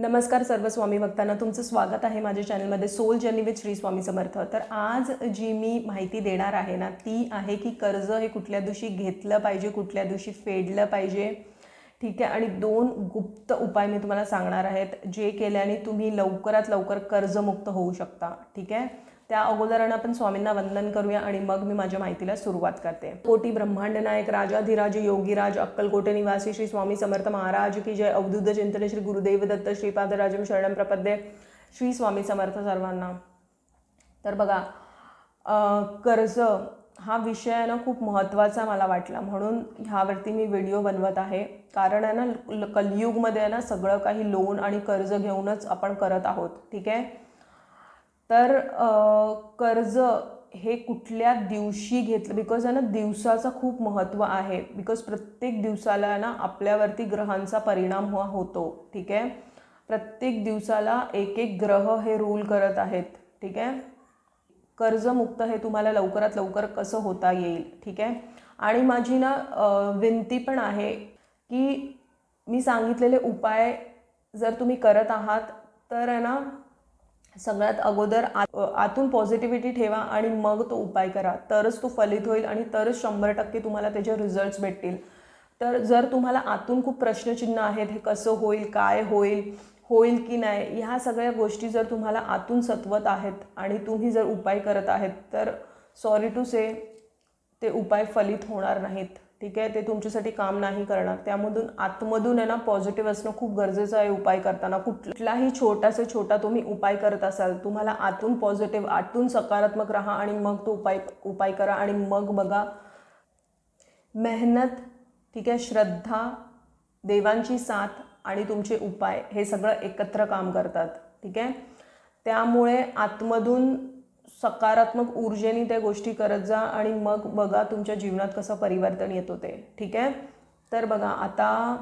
नमस्कार सर्व स्वामी भक्तांना तुमचं स्वागत आहे माझ्या चॅनलमध्ये soul journey with Shri Swami Samarth. तर आज जी मी माहिती देणार आहे ना ती आहे की कर्ज हे कुठल्या दिवशी घेतलं पाहिजे कुठल्या दिवशी फेडलं पाहिजे. ठीक आहे? आणि दोन गुप्त उपाय मी तुम्हाला सांगणार आहेत जे केल्याने तुम्ही लवकरात लवकर कर्जमुक्त होऊ शकता. ठीक आहे? त्या अगोदरानं आपण स्वामींना वंदन करूया आणि मग मी माझ्या माहितीला सुरुवात करते. कोटी ब्रह्मांड नायक राजाधिराज योगीराज अक्कलकोटे निवासी श्री स्वामी समर्थ महाराज की जय. अवधूत चिंतन श्री गुरुदेव दत्त श्रीपादराजम शरणम प्रपद्ये श्री स्वामी समर्थ सर्वांना. तर बघा कर्ज हा विषय आहे ना खूप महत्त्वाचा मला वाटला. म्हणून ह्यावरती मी व्हिडिओ बनवत आहे. कारण आहे ना ल- आहे ना सगळं काही लोन आणि कर्ज घेऊनच आपण करत आहोत. ठीक आहे? तर कर्ज हे कुठल्या दिवशी घेतलं? बिकॉज आहे ना दिवसाचं खूप महत्त्व आहे. बिकॉज प्रत्येक दिवसाला ना आपल्यावरती ग्रहांचा परिणाम हा होतो. ठीक आहे? प्रत्येक दिवसाला एक एक ग्रह हे रूल करत आहेत. ठीक आहे? कर्जमुक्त हे तुम्हाला लवकरात लवकर कसं होता येईल? ठीक आहे? आणि माझी ना विनंती पण आहे की मी सांगितलेले उपाय जर तुम्ही करत आहात तर आहे ना सगळ्यात अगोदर आत आतून पॉझिटिव्हिटी ठेवा आणि मग तो उपाय करा. तरच तो फलित होईल आणि तरच शंभर टक्के तुम्हाला त्याचे रिझल्ट्स भेटतील. तर जर तुम्हाला आतून खूप प्रश्नचिन्ह आहेत हे कसं होईल काय होईल होईल की नाही ह्या सगळ्या गोष्टी जर तुम्हाला आतून सत्वत आहेत आणि तुम्ही जर उपाय करत आहेत तर सॉरी टू से ते उपाय फलित होणार नाहीत. ठीक आहे? ते तुमच्यासाठी काम नाही करणार. त्यामधून आतमधून आहे ना पॉझिटिव्ह असणं खूप गरजेचं आहे उपाय करताना. कुठलाही छोटासा छोटा तुम्ही उपाय करत असाल तुम्हाला आतून पॉझिटिव्ह आतून सकारात्मक राहा आणि मग तो उपाय उपाय करा आणि मग बघा. मेहनत ठीक आहे? श्रद्धा देवांची साथ आणि तुमचे उपाय हे सगळं एकत्र काम करतात. ठीक आहे? त्यामुळे आतमधून सकारात्मक ऊर्जेने त्या गोष्टी करत जा आणि मग बघा तुमच्या जीवनात कसं परिवर्तन येतो ते. ठीक आहे? तर बघा आता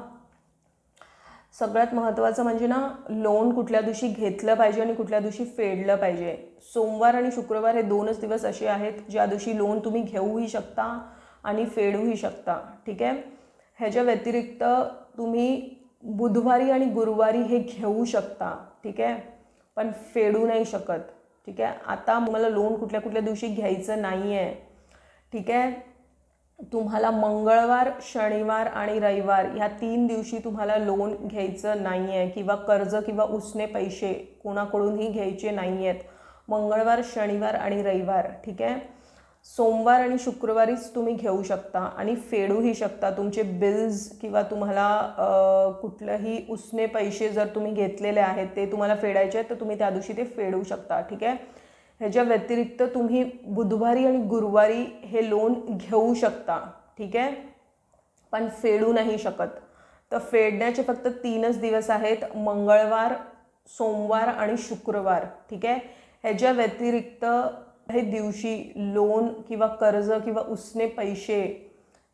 सगळ्यात महत्त्वाचं म्हणजे ना लोन कुठल्या दिवशी घेतलं पाहिजे आणि कुठल्या दिवशी फेडलं पाहिजे. सोमवार आणि शुक्रवार हे दोनच दिवस असे आहेत ज्या दिवशी लोन तुम्ही घेऊही शकता आणि फेडूही शकता. ठीक आहे? ह्याच्या व्यतिरिक्त तुम्ही बुधवारी आणि गुरुवारी हे घेऊ शकता. ठीक आहे? पण फेडू नाही शकत. ठीक आहे? आता मला लोन कुठल्या कुठल्या दिवशी घ्यायचं नाही आहे ठीक आहे? तुम्हाला मंगळवार शनिवार आणि रविवार ह्या तीन दिवशी तुम्हाला लोन घ्यायचं नाही आहे किंवा कर्ज किंवा उसने पैसे कोणाकडूनही घ्यायचे नाही आहेत मंगळवार शनिवार आणि रविवार. ठीक आहे? सोमवार आणि शुक्रवारीच तुम्ही घेऊ शकता आणि फेडूही शकता. तुमचे बिल्स किंवा तुम्हाला कुठलंही उसने पैसे जर तुम्ही घेतलेले आहेत ते तुम्हाला फेडायचे आहेत तर तुम्ही त्या दिवशी ते फेडू शकता. ठीक आहे? ह्याच्या व्यतिरिक्त तुम्ही बुधवारी आणि गुरुवारी हे लोन घेऊ शकता. ठीक आहे? पण फेडू नाही शकत. तर फेडण्याचे फक्त तीनच दिवस आहेत. मंगळवार सोमवार आणि शुक्रवार. ठीक आहे? ह्याच्या व्यतिरिक्त हे दिवशी लोन किंवा कर्ज किंवा उसने पैसे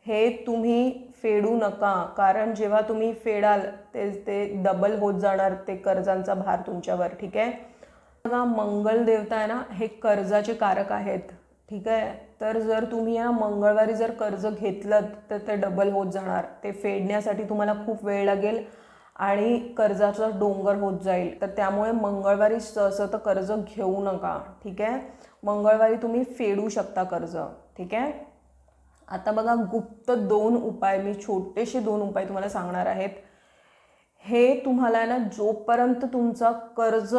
हे तुम्ही फेडू नका. कारण जेव्हा तुम्ही फेडाल ते ते डबल होत जाणार ते कर्जांचा भार तुमच्यावर ठीक आहे? बघा मंगल देवता आहे ना हे कर्जाचे कारक आहेत ठीक आहे? तर जर तुम्ही या मंगळवारी जर कर्ज घेतलं तर ते डबल होत जाणार. ते फेडण्यासाठी तुम्हाला खूप वेळ लागेल. आणि कर्जाचा डोंगर होत जाईल. तर त्यामुळे मंगळवारी सहसं तर कर्ज घेऊ नका. ठीक आहे? मंगळवारी तुम्ही फेडू शकता कर्ज. ठीक आहे? आता बघा गुप्त दोन उपाय मी छोटेसे दोन उपाय तुम्हाला सांगणार आहेत. हे तुम्हाला ना जोपर्यंत तुमचं कर्ज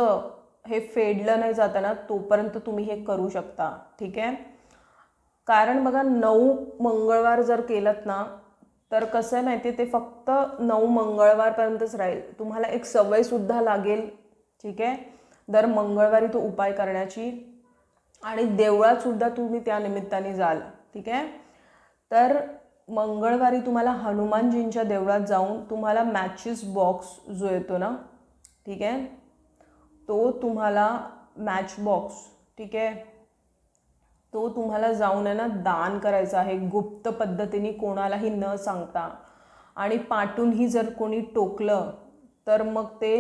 हे फेडलं नाही जातं ना तोपर्यंत तुम्ही हे करू शकता. ठीक आहे? कारण बघा नऊ मंगळवार जर केलं ना तर कसं आहे माहिती आहे ते फक्त नऊ मंगळवारपर्यंतच राहील. तुम्हाला एक सवयसुद्धा लागेल ठीक आहे? दर मंगळवारी तो उपाय करण्याची. आणि देवळातसुद्धा तुम्ही त्या निमित्ताने जाल ठीक आहे? तर मंगळवारी तुम्हाला हनुमानजींच्या देवळात जाऊन तुम्हाला मॅचेस बॉक्स जो येतो ना ठीक आहे? तो तुम्हाला मॅच बॉक्स ठीक आहे? तो तुम्हाला जाऊन आहे ना दान करायचा आहे. गुप्त पद्धतीने कोणालाही न सांगता. आणि पाठूनही जर कोणी टोकलं तर मग ते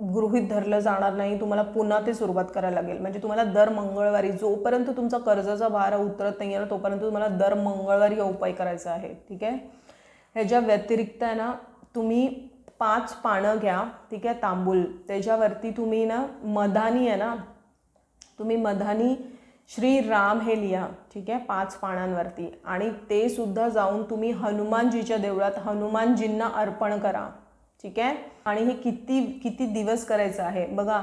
गृहित धरलं जाणार नाही. तुम्हाला पुन्हा ते सुरुवात करायला लागेल. म्हणजे तुम्हाला दर मंगळवारी जोपर्यंत तुमचा कर्जाचा भार उतरत नाही आहे तोपर्यंत तुम्हाला दर मंगळवारी हा उपाय करायचा आहे. ठीक आहे? ह्याच्या व्यतिरिक्त आहे ना तुम्ही पाच पानं घ्या. ठीक आहे? तांबूल. त्याच्यावरती तुम्ही ना मधानी आहे ना तुम्ही मधानी श्रीराम हे लिहा ठीक आहे? पाच पानांवरती. आणि ते सुद्धा जाऊन तुम्ही हनुमानजीच्या देवळात हनुमानजींना अर्पण करा ठीक आहे? आणि हे किती किती दिवस करायचं आहे? बघा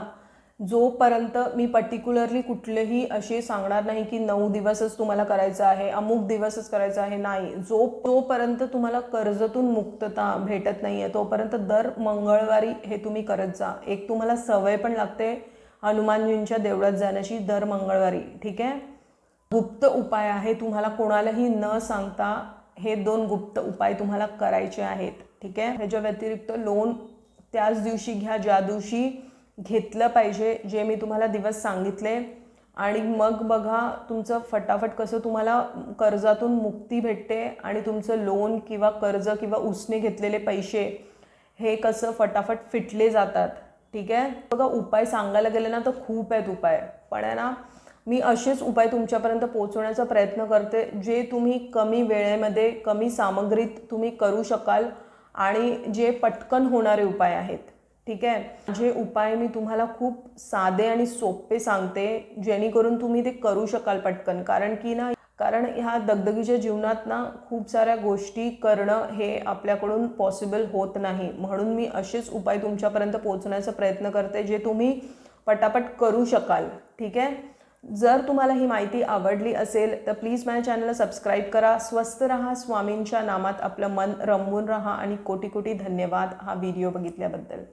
जोपर्यंत मी पर्टिक्युलरली कुठलेही असे सांगणार नाही की नऊ दिवसच तुम्हाला करायचं आहे अमुक दिवसच करायचं आहे नाही. जो तोपर्यंत तुम्हाला कर्जातून मुक्तता भेटत नाही आहे तोपर्यंत दर मंगळवारी हे तुम्ही करत जा. एक तुम्हाला सवय पण लागते हनुमानजींच्या देवळात जाण्याची दर मंगळवारी ठीक आहे? गुप्त उपाय आहे तुम्हाला कोणालाही न सांगता हे दोन गुप्त उपाय तुम्हाला करायचे आहेत ठीक आहे? ह्याच्या व्यतिरिक्त लोन त्याच दिवशी घ्या ज्या दिवशी घेतलं पाहिजे जे मी तुम्हाला दिवस सांगितले. आणि मग बघा तुमचं फटाफट कसं तुम्हाला कर्जातून मुक्ती भेटते आणि तुमचं लोन किंवा कर्ज किंवा उसने घेतलेले पैसे हे कसं फटाफट फिटले जातात. ठीक आहे? बघा उपाय सांगायला गेले ना तर खूप आहेत उपाय. पण आहे ना मी असेच उपाय तुमच्यापर्यंत पोहोचवण्याचा प्रयत्न करते जे तुम्ही कमी वेळेमध्ये कमी सामग्रीत तुम्ही करू शकाल आणि जे पटकन होणारे उपाय आहेत. ठीक आहे? जे उपाय मी तुम्हाला खूप साधे आणि सोपे सांगते जेणेकरून तुम्ही ते करू शकाल पटकन. कारण की ना कारण ह्या दगदगीच्या जीवनात ना खूप साऱ्या गोष्टी करणं हे आपल्याकडून पॉसिबल होत नाही. म्हणून मी असेच उपाय तुमच्यापर्यंत पोहोचण्याचा प्रयत्न करते जे तुम्ही पटापट करू शकाल. ठीक आहे? जर तुम्हाला ही माहिती आवडली असेल तर प्लीज माझ्या चॅनलला सबस्क्राईब करा. स्वस्त रहा स्वामींच्या नामात आपलं मन रमवून रहा आणि कोटी कोटी धन्यवाद हा व्हिडिओ बघितल्याबद्दल.